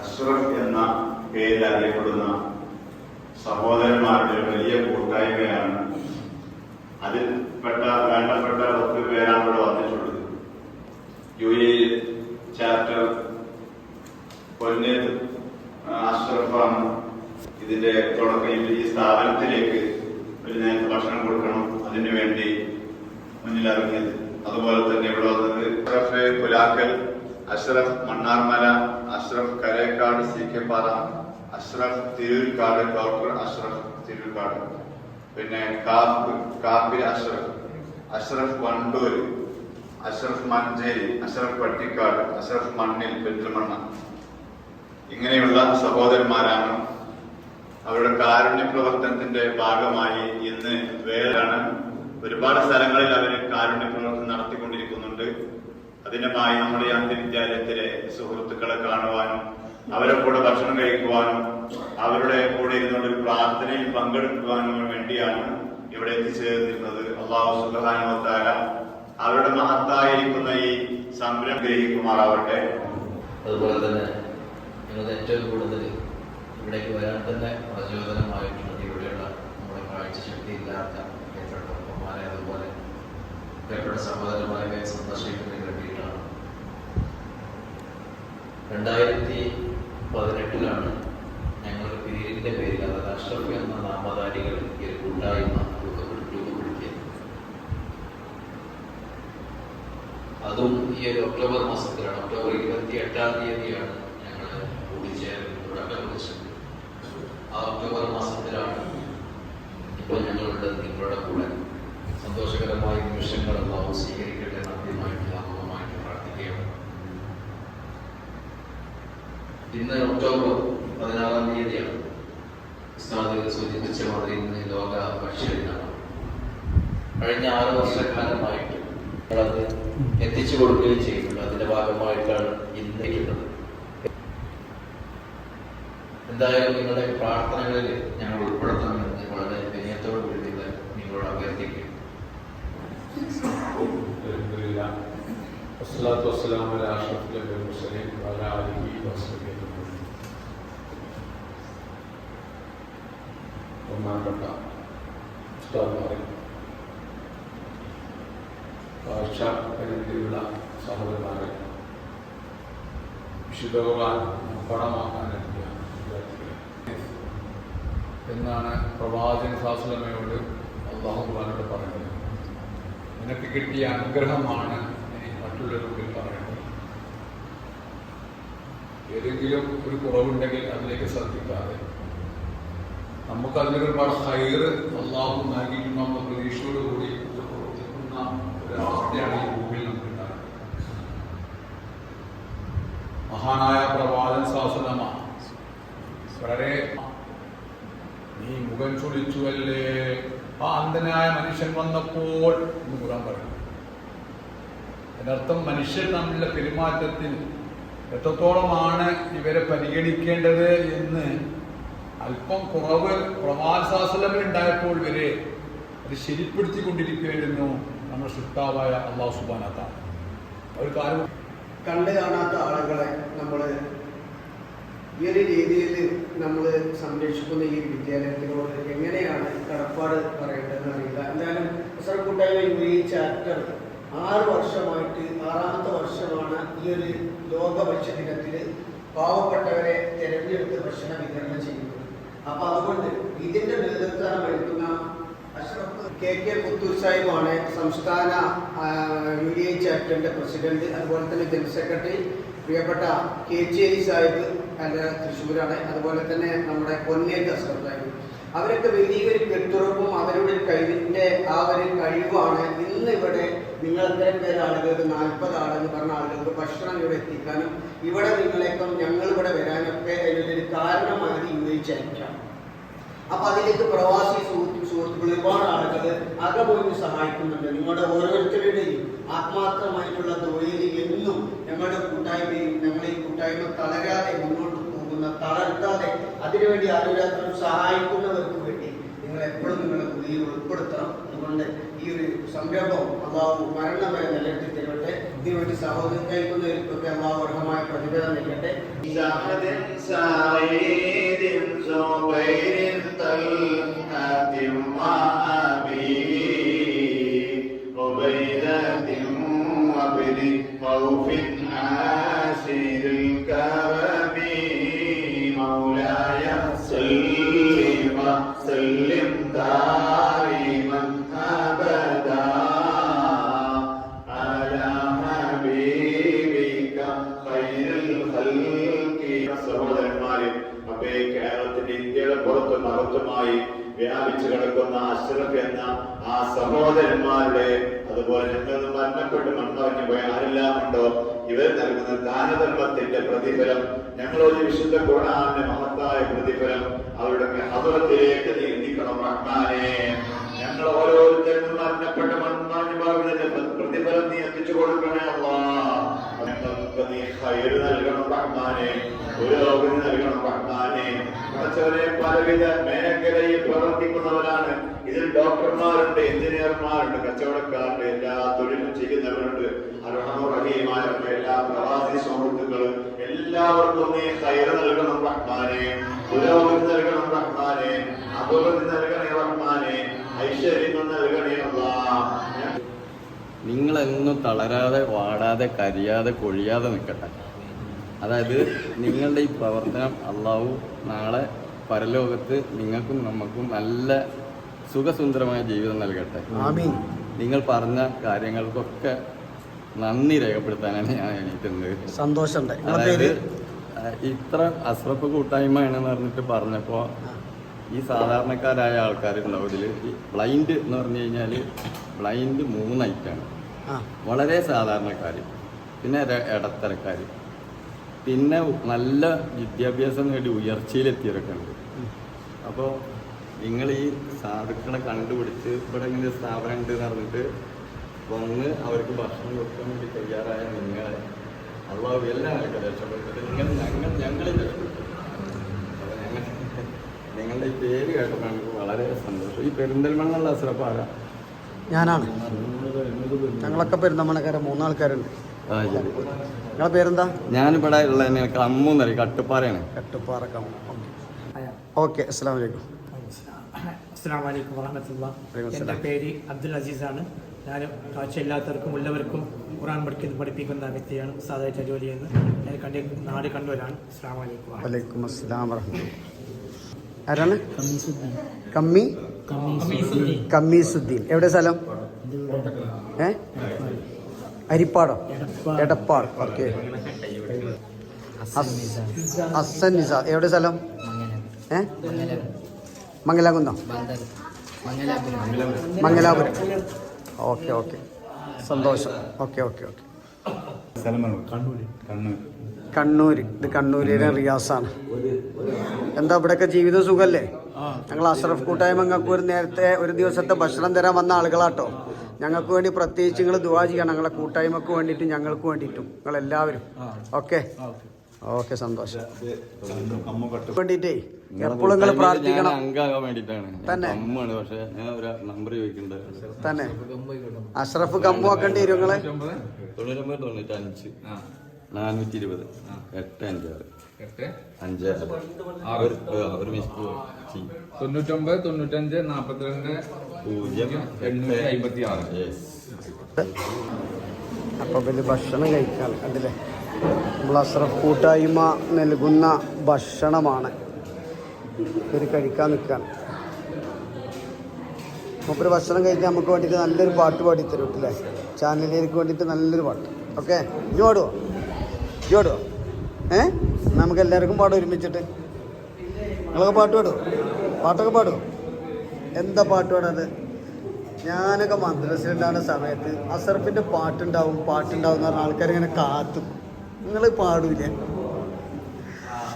അഷ്റഫ് എന്ന പേരിൽ അറിയപ്പെടുന്ന സഹോദരന്മാരുടെ വലിയ കൂട്ടായ്മയാണ് അതിൽ പെട്ട വേണ്ടപ്പെട്ട പത്ത് പേരാണ് ഇവിടെ വന്നിട്ടുള്ളത് യു എ ചാപ്റ്റർ പൊന്നേത് അഷ്റഫാണ് ഇതിന്റെ തുടക്കം. ഈ സ്ഥാപനത്തിലേക്ക് ഒരു നേരത്തെ ഭക്ഷണം കൊടുക്കണം. അതിനു വേണ്ടി മുന്നിലിറങ്ങിയത്. അതുപോലെ തന്നെ ഇവിടെ വന്നത് Pulakkal Ashraf Mannarmala Ashraf Karekkad C K Para Ashraf Thirurkad doctor Ashraf Thirurkad. പിന്നെ കാപ്പ് കാപ്പിൽ അഷ്റഫ് അഷ്റഫ് വണ്ടൂര് അഷ്റഫ് മഞ്ചേരി അഷ്റഫ് പട്ടിക്കാട് അഷ്റഫ് മണ്ണിൽ പെരുന്തൽമണ്ണ. ഇങ്ങനെയുള്ള സഹോദരന്മാരാണ് അവരുടെ കാരുണ്യ പ്രവർത്തനത്തിന്റെ ഭാഗമായി ഇന്ന് വേറാണ് ഒരുപാട് സ്ഥലങ്ങളിൽ അവർ കാരുണ്യ പ്രവർത്തനം നടത്തിക്കൊണ്ടിരിക്കുന്നുണ്ട് അതിനുമായി നമ്മുടെ അന്ത്യവിദ്യാലയത്തിലെ സുഹൃത്തുക്കളെ കാണുവാനും അവരെ കൂടെ ഭക്ഷണം കഴിക്കുവാനും അവരുടെ കൂടെ ഇരുന്നുകൊണ്ട് ഒരു പ്രാർത്ഥനയിൽ പങ്കെടുക്കുവാനും വേണ്ടിയാണ് ഇവിടെ എത്തിച്ചേർന്നിരുന്നത്. അള്ളാഹു സുഖാനുമത്താര അവരുടെ മഹത്തായിരിക്കുന്ന ഈ സംരംഭം ഗ്രഹിക്കുമാറാവട്ടെ. അതുപോലെ തന്നെ ഞങ്ങൾ ഏറ്റവും കൂടുതൽ ഇവിടേക്ക് വരാൻ തന്നെ പ്രചോദനമായിട്ടുള്ളത് ഇവിടെയുള്ള നമ്മുടെ കാഴ്ചശക്തി ഇല്ലാത്ത അതുപോലെ സഹോദരന്മാരെ സന്ദർശിക്കുന്നതിന് രണ്ടായിരത്തി പതിനെട്ടിലാണ് ഞങ്ങൾ പേരിന്റെ പേരിൽ അതായത് അഷ്റഫ് എന്ന നാമധാരികൾ ഈ രൂപപ്പെടുത്തിയത്. അതും ഈ ഒരു ഒക്ടോബർ മാസത്തിലാണ്. ഒക്ടോബർ ഇരുപത്തി എട്ടാം തീയതിയാണ് ഞങ്ങൾ കൂടിച്ചേർന്ന് തുടക്കം കുറിച്ചത്. ആ ഒക്ടോബർ മാസത്തിലാണ് ഇപ്പോൾ ഞങ്ങളുടെ നിങ്ങളുടെ കൂടെ. സന്തോഷകരമായ നിമിഷങ്ങൾ സ്വീകരിക്കട്ടെ ആദ്യമായിട്ട് ഇന്ന് ഒക്ടോബർ പതിനാറാം തീയതിയാണ്. ഉസ്താദ് സൂചിപ്പിച്ച മാതിരി ഇന്ന് ലോക ഭക്ഷ്യദിനാണ് കഴിഞ്ഞ ആറ് വർഷക്കാലമായിട്ട് അത് എത്തിച്ചു കൊടുക്കുകയും ചെയ്യുന്നുണ്ട്. അതിന്റെ ഭാഗമായിട്ടാണ് ഇന്നിരിക്കുന്നത് എന്തായാലും നിങ്ങളുടെ പ്രാർത്ഥനകളിൽ ഞങ്ങൾ ഉൾപ്പെടുത്തണമെന്ന് വളരെ വിനയത്തോട് കൂടി നിങ്ങളോട് അഭ്യർത്ഥിക്കും അസ്സലാത്തു വസ്സലാമു അലാ അഷ്റഫിൽ മുസ്ലിം വഅലാ അലിഹി ബഹുമാനപ്പെട്ട പരിധിയിലുള്ള സഹോദരന്മാരെ വിശുദ്ധ ഖുർആൻ പണമാക്കാൻ എത്തിയ എന്നാണ് പ്രവാചകൻ സാസ്ലമയോട് അള്ളാഹു പറയുന്നത്. നിനക്ക് കിട്ടിയ അനുഗ്രഹമാണ് ഇനി മറ്റുള്ളവരുടെ മുമ്പിൽ പറയുന്നത്. ഏതെങ്കിലും ഒരു കുറവുണ്ടെങ്കിൽ അതിലേക്ക് ശ്രദ്ധിക്കാതെ നമുക്ക് അതിന് ഒരുപാട് ഹൈറ് അള്ളാഹു നൽകിയിട്ടുണ്ടെന്ന പ്രതീക്ഷയോടുകൂടി കൂടി പ്രവർത്തിക്കുന്ന ഒരവസ്ഥയാണ് ഈ ഭൂമിയിൽ നമുക്ക് ഉണ്ടാകുന്നത് മഹാനായ പ്രവാചൻ ശാസനമ വളരെ നീ മുഖം ചൊളിച്ചുവല്ലേ? ആ അന്ധനായ മനുഷ്യൻ വന്നപ്പോൾ എന്ന് ഖുറാൻ പറയും. അതിനർത്ഥം മനുഷ്യർ തമ്മിലുള്ള പെരുമാറ്റത്തിൽ എത്രത്തോളമാണ് ഇവരെ പരിഗണിക്കേണ്ടത് എന്ന് അല്പം കുറവ് പ്രവാസാസലമിൽ ഉണ്ടായപ്പോൾ വരെ അത് ശരിപ്പെടുത്തിക്കൊണ്ടിരിക്കുകയായിരുന്നു നമ്മുടെ സൃഷ്ടാവായ അള്ളാഹു സുബാനാത്ത ഒരു കാര്യം കണ്ടു കാണാത്ത ആളുകളെ നമ്മൾ ഈ ഒരു രീതിയിൽ നമ്മൾ സംരക്ഷിക്കുന്ന ഈ വിദ്യാലയത്തിനോട് എങ്ങനെയാണ് കടപ്പാട് പറയേണ്ടതെന്ന് അറിയില്ല. എന്തായാലും സാർ കൂട്ടായ്മ ഈ ചാപ്റ്റർ ആറ് വർഷമായിട്ട് ആറാമത്തെ വർഷമാണ് ഈ ഒരു ലോക ഭക്ഷ്യ ദിനത്തിൽ പാവപ്പെട്ടവരെ തിരഞ്ഞെടുത്ത് ഭക്ഷണം വിതരണം ചെയ്യുന്നത്. അപ്പൊ അതുകൊണ്ട് ഇതിന്റെ നേതൃത്വം വരുത്തുന്ന അഷ്റഫ് കെ കെ പുത്തൂർ സാഹിബാണ് സംസ്ഥാന യു ഡി ഐ ചാപ്റ്ററിന്റെ പ്രസിഡന്റ് അതുപോലെ തന്നെ ജനറൽ സെക്രട്ടറി പ്രിയപ്പെട്ട കേച്ചേരി സാഹിബ് അല്ല തൃശ്ശൂരാണ്. അതുപോലെ തന്നെ നമ്മുടെ പൊന്നേറ്റ് അഷ്റഫ് സാഹിബ്. അവരൊക്കെ വലിയ ഒരു കെട്ടുറപ്പും അവരുടെ ഒരു കഴിവിന്റെ ആ ഒരു കഴിവാണ് ഇന്ന് ഇവിടെ നിങ്ങൾ ഇത്രയും പേര് ആളുകൾക്ക് നാൽപ്പത് ആളെന്ന് പറഞ്ഞ ആളുകൾക്ക് ഭക്ഷണം ഇവിടെ എത്തിക്കാനും ഇവിടെ നിങ്ങളെക്കം ഞങ്ങൾ ഇവിടെ വരാനൊക്കെ അതിനൊരു കാരണമായത് യു എ ചാപ്റ്ററാണ് അപ്പൊ അതിലേക്ക് പ്രവാസി സുഹൃത്തു സുഹൃത്തുക്കൾ ഒരുപാട് ആളുകൾ അകമൊഴിഞ്ഞ് സഹായിക്കുന്നുണ്ട്. നിങ്ങളുടെ ഓരോരുത്തരുടെയും ആത്മാർത്ഥമായിട്ടുള്ള തൊഴിൽ എന്നും ഞങ്ങളുടെ കൂട്ടായ്മയും ഞങ്ങളെ ഈ കൂട്ടായ്മ തളരാതെ മുന്നോട്ട് പോകുന്ന തളർത്താതെ അതിനുവേണ്ടി ആരോഗ്യം സഹായിക്കുന്നവർക്ക് വേണ്ടി നിങ്ങൾ എപ്പോഴും നിങ്ങളുടെ പുതിയ ഉൾപ്പെടുത്തണം. അതുകൊണ്ട് ഈ ഒരു സംരംഭം അള്ളാഹു മരണം വരെ നിലനിർത്തി തരട്ടെ ഇതിനുവേണ്ടി സഹോദരൻ കഴിക്കുന്നവർക്കൊക്കെ അള്ളാഹു അർഹമായ പ്രതിഫലം നൽകട്ടെ. سعد سعيد പുറത്തും അകത്തുമായി വ്യാപിച്ചു കിടക്കുന്ന അഷ്റഫ് എന്ന ആ സഹോദരന്മാരുടെ അതുപോലെ ഞങ്ങൾ മരണപ്പെട്ട് മണ്ണറിഞ്ഞു പോയ ആരെല്ലാം ഉണ്ടോ? ഇവർ നൽകുന്ന ദാനധർമ്മത്തിന്റെ പ്രതിഫലം ഞങ്ങളൊരു വിശുദ്ധ ഖുർആന്റെ മഹത്തായ പ്രതിഫലം അവരുടെ ഹദറത്തിലേക്ക് നീ എത്തിക്കണം റഹ്മാനെ ഞങ്ങൾ ഓരോരുത്തരും മരണപ്പെട്ട് മൺമറഞ്ഞു പോകുന്നതിന്റെ പ്രതിഫലം നീ എത്തിച്ചു കൊടുക്കണേ ഞങ്ങൾക്ക് നീ നൽകണം പലവിധ പ്രവർത്തിക്കുന്നവരാണ്. ഇതിൽ ഡോക്ടർമാരുണ്ട് എഞ്ചിനീയർമാരുണ്ട് കച്ചവടക്കാരുണ്ട് എല്ലാ തൊഴിലും ചെയ്യുന്നവരുണ്ട്. അർഹമുറഹിയുമായ എല്ലാ പ്രവാസി സുഹൃത്തുക്കളും എല്ലാവർക്കും നൽകണം റഹ്മാനെ. പുരോഗതി നൽകണം റഹ്മാനെ. അഭിവൃദ്ധി നൽകണേ റഹ്മാനെ. ഐശ്വര്യങ്ങൾ നൽകണേ നിങ്ങളെന്നും തളരാതെ വാടാതെ കരിയാതെ കൊഴിയാതെ നിൽക്കട്ടെ. അതായത് നിങ്ങളുടെ ഈ പ്രവർത്തനം അള്ളാഹു നാളെ പരലോകത്ത് നിങ്ങൾക്കും നമുക്കും നല്ല സുഖസുന്ദരമായ ജീവിതം നൽകട്ടെ. നിങ്ങൾ പറഞ്ഞ കാര്യങ്ങൾക്കൊക്കെ നന്ദി രേഖപ്പെടുത്താനാണ് ഞാൻ എണീറ്റുന്നത് സന്തോഷമുണ്ട്. അതായത് ഇത്ര ഇത്ര കൂട്ടായ്മ കൂട്ടായ്മയാണെന്ന് പറഞ്ഞിട്ട് പറഞ്ഞപ്പോൾ ഈ സാധാരണക്കാരായ ആൾക്കാരുണ്ടാവും. ഇതിൽ ഈ ബ്ലൈൻഡ് എന്ന് പറഞ്ഞു കഴിഞ്ഞാൽ ബ്ലൈൻഡ് മൂന്ന് ഐറ്റാണ് വളരെ സാധാരണക്കാർ പിന്നെ ഇടത്തരക്കാർ പിന്നെ നല്ല വിദ്യാഭ്യാസം നേടി ഉയർച്ചയിലെത്തിയവരൊക്കെ ഉണ്ട് അപ്പോൾ നിങ്ങൾ ഈ സാധുക്കളെ കണ്ടുപിടിച്ച് ഇവിടെ ഇങ്ങനെ സ്ഥാപനം ഉണ്ട് എന്ന് പറഞ്ഞിട്ട് വന്ന് അവർക്ക് ഭക്ഷണം കൊടുക്കാൻ വേണ്ടി തയ്യാറായ നിങ്ങളെ അള്ളാഹു എല്ലാം നിലയ്ക്ക് രക്ഷപ്പെടുത്തിട്ട് നിങ്ങൾ ഞങ്ങൾ ഞങ്ങളിൽ അപ്പോൾ ഞങ്ങൾ നിങ്ങളുടെ ഈ പേര് കേട്ടപ്പോൾ എനിക്ക് വളരെ സന്തോഷം. ഈ പെരിന്തൽമണ്ണുള്ള അസ്രപ്പാര ഞാനാണ്. ഞങ്ങളൊക്കെ പെരുന്തമണക്കാരെ മൂന്നാൾക്കാരുണ്ട്. നിങ്ങളെ പേരെന്താ? ഞാനിവിടെ ഉള്ള എനിക്ക് അമ്മൂന്നറിയ. കട്ടുപ്പാറയാണ്. കമ്മ ഓക്കെ. അസ്സാം വലൈക്കും അസ്സാം വലൈക്കും വറഹമത്തുള്ള എന്റെ. പേര് അബ്ദുൽ അസീസാണ്. ഞാൻ കാഴ്ചയില്ലാത്തവർക്കും ഉള്ളവർക്കും ഖുറാൻ പഠിക്കുന്ന പഠിപ്പിക്കുന്ന വ്യക്തിയാണ് സാധാരണ ജോലി ചെയ്യുന്നത്. ഞാൻ കണ്ടി നാട് കണ്ടുവരാണ്. അസ്സാം വലൈക്കും. വലൈക്കും അസ്സലാം വറഹ്മത്തുള്ളാഹി. ആരാണ്? കമ്മി. കമ്മീസുദ്ദീൻ എവിടെ സ്ഥലം? ഏ? അരിപ്പാടോ. എടപ്പാട്. ഓക്കെ. അസൻ നിസാ. എവിടെ സ്ഥലം? ഏ? മംഗലാകുന്നോ മംഗലാപുരം. Okay okay. സന്തോഷം. Okay okay okay. കണ്ണൂര്. ഇത് കണ്ണൂരിലെ റിയാസാണ്. എന്താ ഇവിടെയൊക്കെ ജീവിത സുഖല്ലേ? ഞങ്ങൾ അഷ്റഫ് കൂട്ടായ്മ ഞങ്ങൾക്ക് ഒരു നേരത്തെ ഒരു ദിവസത്തെ ഭക്ഷണം തരാൻ വന്ന ആളുകളാട്ടോ. ഞങ്ങൾക്ക് വേണ്ടി പ്രത്യേകിച്ച് നിങ്ങൾ ദുവാ ചെയ്യണം. ഞങ്ങളെ കൂട്ടായ്മക്ക് വേണ്ടിയിട്ടും ഞങ്ങൾക്ക് വേണ്ടിയിട്ടും. നിങ്ങൾ എല്ലാവരും ഓക്കെ? ഓക്കെ സന്തോഷം. വേണ്ടിട്ടേ എപ്പോഴും നിങ്ങൾ പ്രാർത്ഥിക്കണം. തന്നെ? അമ്മാണ് പക്ഷെ ഞാൻ ഒരു നമ്പർ ചോദിക്കുന്നുണ്ട്. തന്നെ. അഷ്റഫ് കമ്മു ആക്കേണ്ടി വരും നിങ്ങളെ. നാനൂറ്റി ഇരുപത് എട്ട് അഞ്ചാറ്. എട്ട്? അഞ്ച് ഒരു ഒരു മിസ് തൊണ്ണൂറ്റൊമ്പത് തൊണ്ണൂറ്റഞ്ച് നാപ്പത്തിരണ്ട് പൂജ്യം എണ്ണൂറ്റി അമ്പത്തി ആറ് അപ്പോൾ വലിയ ഭക്ഷണം കഴിക്കാൻ കണ്ടില്ലേ? നമ്മൾ അസ്രഫ് കൂട്ടായ്മ നൽകുന്ന ഭക്ഷണമാണ്. ഇവർ കഴിക്കാൻ നിൽക്കുകയാണ് മൂപ്പര് ഭക്ഷണം കഴിക്കാൻ നമുക്ക് വേണ്ടിയിട്ട് നല്ലൊരു പാട്ട് പാടി തരും അല്ലേ ചാനലിലേക്ക് വേണ്ടിയിട്ട് നല്ലൊരു പാട്ട്. ഓക്കെ ഇനി പാടുവോ? പാടുവോ ഏ? നമുക്ക് എല്ലാവർക്കും പാടും ഒരുമിച്ചിട്ട്. നിങ്ങളൊക്കെ പാട്ട് പാടുവോ? പാട്ടൊക്കെ പാടുവോ? എന്താ പാട്ട് പാടാത് ഞാനൊക്കെ മദ്രസിലുണ്ടാകുന്ന സമയത്ത് അസർഫിന്റെ പാട്ടുണ്ടാവും പാട്ടുണ്ടാവും എന്ന് പറഞ്ഞ ആൾക്കാർ ഇങ്ങനെ കാത്തു. നിങ്ങൾ പാടൂലേ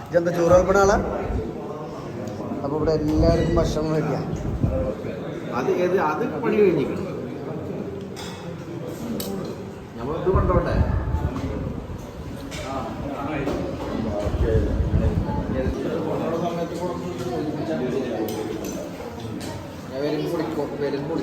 ഇതെന്താ ചോറ് വെക്കണ ആളാ? അപ്പോൾ ഇവിടെ എല്ലാവർക്കും ഭക്ഷണം വരിക അത് ഏത് അത് പണി കഴിഞ്ഞിരിക്കണം നമ്മൾ ഇത് കൊണ്ടോട്ടെ വരുമ്പോൾ വരുമ്പോൾ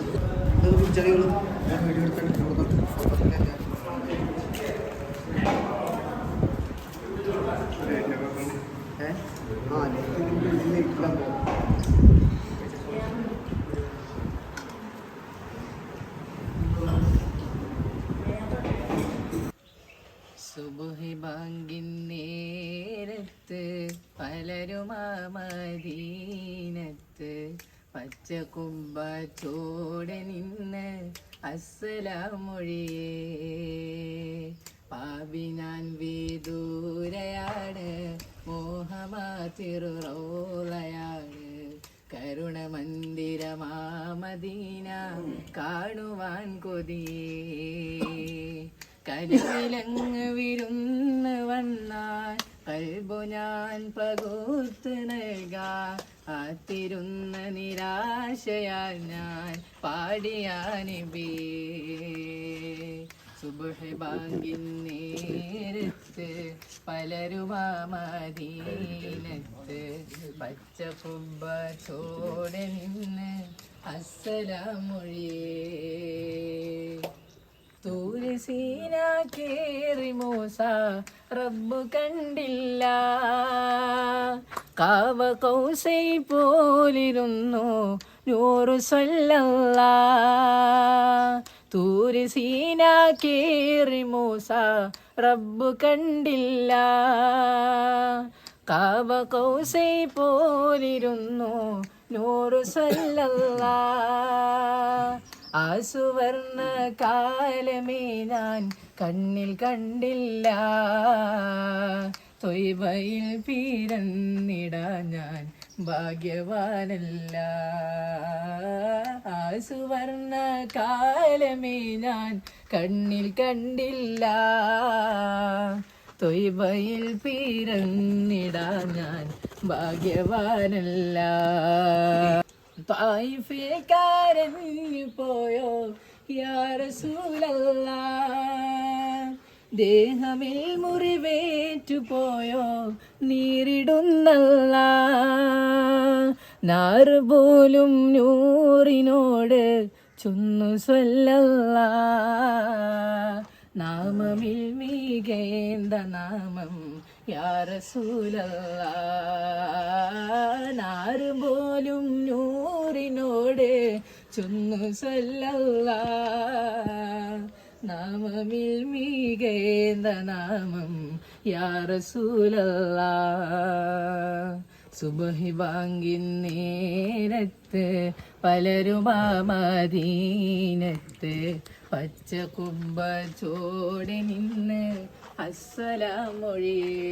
പച്ച കുമ്പ ചോടെ നിന്ന് അസ്സലാമൊഴിയേ. പാപിനാൻ വിദൂരയാണ് കരുണ മന്ദിരമാമദീന കാണുവാൻ കൊതിയേ. കരുവിലങ്ങ് വിരുന്ന് വന്നാൽ കൽബു ഞാൻ പകുത്ത് നൽകാ ആത്തിരുന്ന നിരാശയാൽ ഞാൻ പാടിയാനിബേ സുബഹ് നേരത്ത് പലരുമാമദീനത്ത് പച്ച കുബ്ബ ചോടെ നിന്ന് അസ്സലാമൊഴിയേ തൂരിസീന കേറി മൂസ റബ്ബ് കണ്ടില്ല. കാവ കൗസൈ പോലിരുന്നു നൂറു സൊല്ലല്ല തൂരിസീന കേറി മൂസ റബ്ബ് കണ്ടില്ല. കാവ കൗസൈ പോലിരുന്നു നൂറു സല്ലല്ല ആ സുവർണ കാലമേ ഞാൻ കണ്ണിൽ കണ്ടില്ല. തൊയ്വയിൽ പീരന്നിടാൻ ഞാൻ ഭാഗ്യവാനല്ല. ആ സുവർണ കാലമേ ഞാൻ കണ്ണിൽ കണ്ടില്ല. തൊയ്വയിൽ പീരന്നിടാൻ ഞാൻ ഭാഗ്യവാനല്ല. തായിഫേക്കാരഞ്ഞു പോയോ? യാ റസൂലല്ല ദേഹമിൽ മുറിവേറ്റു പോയോ? നീരിടുന്നല്ല. നാറ് പോലും നൂറിനോട് ചൊന്നു സ്വല്ലല്ല. നാമമിൽ മീകേന്ദ നാമം യാറസൂലല്ല നാറുപോലും ചൊന്നു സ്വല്ലല്ല നാമമിൽ മീകേന്ദ നാമം യാ റസൂലല്ല. സുബഹി വാങ്ങി നേരത്ത് പലരുമാമദീനത്ത് പച്ച കുമ്പ ചോടെ നിന്ന് അസ്സലാമൊഴിയേ.